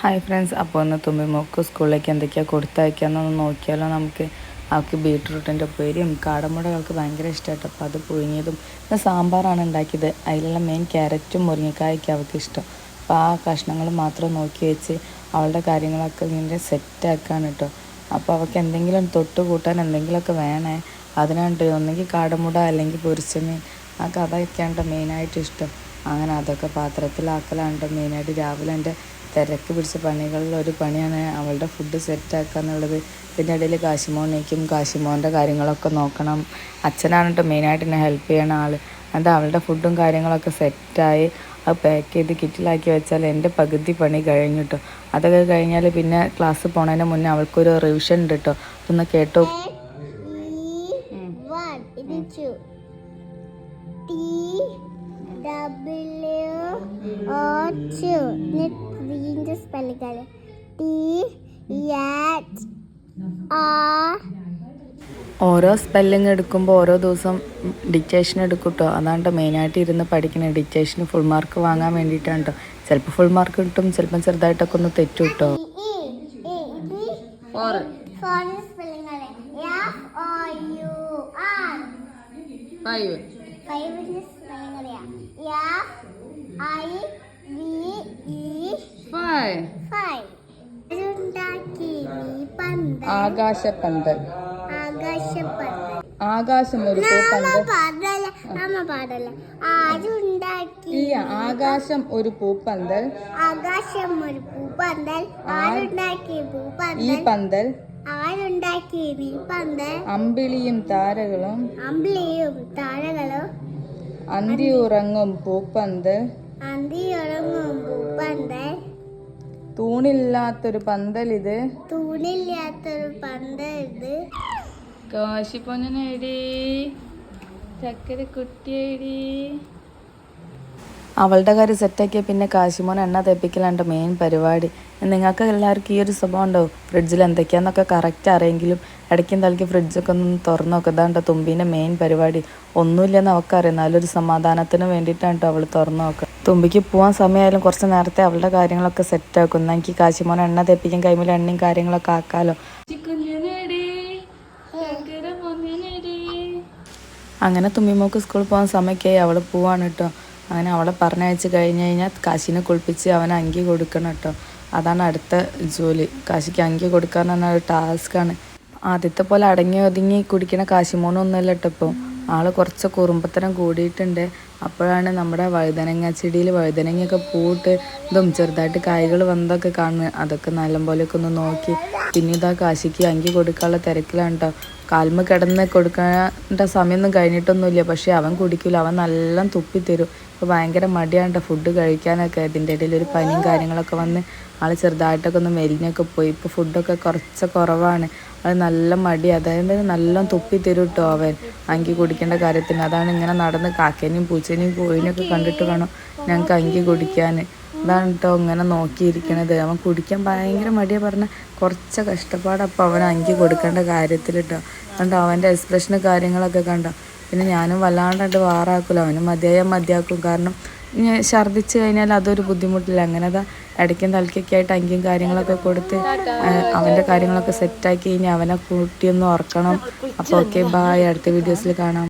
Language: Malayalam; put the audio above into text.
ഹായ് ഫ്രണ്ട്സ് അപ്പോൾ ഒന്ന് തുമ്പി മോക്ക് സ്കൂളിലേക്ക് എന്തൊക്കെയാണ് കൊടുത്തയക്കാന്നൊന്ന് നോക്കിയാലോ നമുക്ക്. അവൾക്ക് ബീട്രൂട്ടിന്റെ ഉപ്പേരിയും കാടമുടകൾക്ക് ഭയങ്കര ഇഷ്ടമായിട്ട് അപ്പോൾ അത് പുഴുങ്ങിയതും പിന്നെ സാമ്പാറാണ് ഉണ്ടാക്കിയത്. അതിലുള്ള മെയിൻ ക്യാരറ്റും മുരിങ്ങക്കായൊക്കെ അവൾക്ക് ഇഷ്ടം. അപ്പോൾ ആ കഷ്ണങ്ങൾ മാത്രം നോക്കി വെച്ച് അവളുടെ കാര്യങ്ങളൊക്കെ ഇങ്ങനെ സെറ്റാക്കാണ് കേട്ടോ. അപ്പോൾ അവൾക്ക് എന്തെങ്കിലും തൊട്ട് കൂട്ടാൻ എന്തെങ്കിലുമൊക്കെ വേണേ. അതിനാണ്ട് ഒന്നെങ്കിൽ കാടമുട അല്ലെങ്കിൽ പൊരിച്ചമീൻ. ആ കഥയൊക്കെയാണ് മെയിനായിട്ട് ഇഷ്ടം. അങ്ങനെ അതൊക്കെ പാത്രത്തിലാക്കലാണ് മെയിനായിട്ട് രാവിലെ എന്റെ തിരക്ക് പിടിച്ച പണികളിൽ ഒരു പണിയാണ് അവളുടെ ഫുഡ് സെറ്റാക്കുക എന്നുള്ളത്. ഇതിന്റെ ഇടയിൽ കാശിമോനേക്കും കാശിമോന്റെ കാര്യങ്ങളൊക്കെ നോക്കണം. അച്ഛനാണ് കേട്ടോ മെയിനായിട്ട് എന്നെ ഹെൽപ്പ് ചെയ്യണ ആൾ എന്നിട്ട് അവളുടെ ഫുഡും കാര്യങ്ങളൊക്കെ സെറ്റായി അത് പാക്ക് ചെയ്ത് കിറ്റിലാക്കി വെച്ചാൽ എന്റെ പകുതി പണി കഴിഞ്ഞു കേട്ടോ അതൊക്കെ കഴിഞ്ഞാൽ പിന്നെ ക്ലാസ് പോണതിന് മുന്നേ അവൾക്കൊരു റിവിഷൻ ഉണ്ട് കേട്ടോ അതൊന്ന് കേട്ടോ W O two ത്രീന്റെ സ്പെല്ലിംഗ് T H R ഓരോ സ്പെല്ലിങ് എടുക്കുമ്പോൾ ഓരോ ദിവസം ഡിക്റ്റേഷൻ എടുക്കും കേട്ടോ അതാണ്ട് മെയിനായിട്ട് ഇരുന്ന് പഠിക്കുന്നത് ഡിക്റ്റേഷന് ഫുൾ മാർക്ക് വാങ്ങാൻ വേണ്ടിയിട്ടാണ് കേട്ടോ ചിലപ്പോൾ ഫുൾ മാർക്ക് കിട്ടും ചിലപ്പം ചെറുതായിട്ടൊക്കെ ഒന്ന് തെറ്റും കേട്ടോ E E സ്പെല്ലിംഗ് ആണ് I V E ആകാശപ്പന്തൽ. ആകാശപ്പന്ത് ആകാശം ഒരു പൂപ്പന്തൽ. ഈ ആകാശം ഒരു പൂപ്പന്തൽ. ആകാശം ഒരു പൂപ്പന്തൽ. ഈ പന്തൽ. ആരുണ്ടാക്കിയ നീ പന്തൽ. അമ്പിളിയും താരകളും. അമ്പിളിയും താരകളും അന്തി ഉറങ്ങും പൂപ്പന്ത്. അന്തിയുറങ്ങും പൂപ്പന്ത്. തൂണില്ലാത്തൊരു പന്തൽ ഇത് തൂണില്ലാത്തൊരു പന്തൽ ഇത് കാശിപ്പൊന്നടി ചക്കര കുട്ടിയടി അവളുടെ കാര്യം സെറ്റാക്കിയ പിന്നെ കാശിമോൻ എണ്ണ തേപ്പിക്കലാണ്ട് മെയിൻ പരിപാടി. നിങ്ങൾക്ക് എല്ലാവർക്കും ഈ ഒരു സ്വഭാവം ഉണ്ടാവും ഫ്രിഡ്ജിൽ എന്തൊക്കെയാന്നൊക്കെ കറക്റ്റ് അറിയെങ്കിലും ഇടയ്ക്കും തലയ്ക്ക് ഫ്രിഡ്ജൊക്കെ ഒന്ന് തുറന്നു നോക്കുക ഇതാണ്ട് തുമ്പീന്റെ മെയിൻ പരിപാടി. ഒന്നുമില്ലെന്ന് അവൾക്കറിയാം. നല്ലൊരു സമാധാനത്തിന് വേണ്ടിയിട്ടാണ് കേട്ടോ അവൾ തുറന്നു നോക്കുക തുമ്പിക്ക് പോകാൻ സമയമായാലും കുറച്ച് നേരത്തെ അവളുടെ കാര്യങ്ങളൊക്കെ സെറ്റാക്കും എന്നാൽ എനിക്ക് കാശിമോൻ എണ്ണ തേപ്പിക്കാൻ കൈമിൽ എണ്ണയും കാര്യങ്ങളൊക്കെ ആക്കാലോ. അങ്ങനെ തുമ്മിമോക്ക് സ്കൂളിൽ പോകാൻ സമയമൊക്കെയായി അവൾ പോവാണ് കേട്ടോ. അങ്ങനെ അവളെ പറഞ്ഞയച്ച് കഴിഞ്ഞ് കഴിഞ്ഞാൽ കാശിനെ കുളിപ്പിച്ച് അവനെ അങ്കി കൊടുക്കണം കേട്ടോ. അതാണ് അടുത്ത ജോലി. കാശിക്ക് അങ്കി കൊടുക്കുക എന്ന് പറഞ്ഞ ഒരു ടാസ്ക്കാണ് ആദ്യത്തെ പോലെ അടങ്ങി ഒതുങ്ങി കുടിക്കണ കാശിമോനൊന്നുമല്ല കേട്ടോ ഇപ്പോൾ ആൾ കുറച്ച് കുറുമ്പത്തരം കൂടിയിട്ടുണ്ട്. അപ്പോഴാണ് നമ്മുടെ വഴുതനങ്ങ ചെടിയിൽ വഴുതനങ്ങയൊക്കെ പൂട്ട് ഇതും ചെറുതായിട്ട് കായ്കൾ വന്നതൊക്കെ കാണുന്നത് അതൊക്കെ നല്ലപോലെയൊക്കെ ഒന്ന് നോക്കി. പിന്നെ ഇതാ കാശിക്ക് അങ്കി കൊടുക്കാനുള്ള തിരക്കിലാണ് കേട്ടോ കാൽമ കിടന്ന് കൊടുക്കേണ്ട സമയമൊന്നും കഴിഞ്ഞിട്ടൊന്നുമില്ല. പക്ഷേ അവൻ കുടിക്കില്ല അവൻ നല്ല തുപ്പിത്തരും. ഇപ്പോൾ ഭയങ്കര മടിയാണ് കേട്ടോ ഫുഡ് കഴിക്കാനൊക്കെ. ഇതിന്റെ ഇടയിൽ ഒരു പനിയും കാര്യങ്ങളൊക്കെ വന്ന് ആൾ ചെറുതായിട്ടൊക്കെ ഒന്ന് മെലിഞ്ഞൊക്കെ പോയി. ഇപ്പോൾ ഫുഡൊക്കെ കുറച്ച് കുറവാണ്. അത് നല്ല മടി. അതായത് നല്ല തുപ്പി തരും കേട്ടോ അവൻ. അങ്കി കുടിക്കേണ്ട കാര്യത്തിന്. അതാണ് ഇങ്ങനെ നടന്ന് കാക്കേനെയും പൂച്ചേനെയും കോഴിനെയൊക്കെ കണ്ടിട്ട് വേണം ഞങ്ങൾക്ക് അങ്കി കുടിക്കാൻ അതാണ് കേട്ടോ ഇങ്ങനെ നോക്കിയിരിക്കണത്. അവൻ കുടിക്കാൻ ഭയങ്കര മടിയാ പറഞ്ഞ. കുറച്ച് കഷ്ടപ്പാട് അപ്പോൾ അവൻ അങ്കി കൊടുക്കേണ്ട കാര്യത്തിൽ കേട്ടോ കണ്ടോ? അവന്റെ എക്സ്പ്രഷന് കാര്യങ്ങളൊക്കെ കണ്ടോ? പിന്നെ ഞാനും വല്ലാണ്ടായിട്ട് വാറാക്കൂല. അവനും മതിയായ മതിയാക്കും. കാരണം ഛർദ്ദിച്ച് കഴിഞ്ഞാൽ അതൊരു ബുദ്ധിമുട്ടില്ല. അങ്ങനെ അതാ ഇടയ്ക്കും തലക്കൊക്കെ ആയിട്ട് അങ്കിയും കാര്യങ്ങളൊക്കെ കൊടുത്ത് അവന്റെ കാര്യങ്ങളൊക്കെ സെറ്റാക്കി കഴിഞ്ഞാൽ അവനെ കൂട്ടിയൊന്ന് ഓർക്കണം അപ്പോൾ ഓക്കെ ബായ് അടുത്ത വീഡിയോസിൽ കാണാം.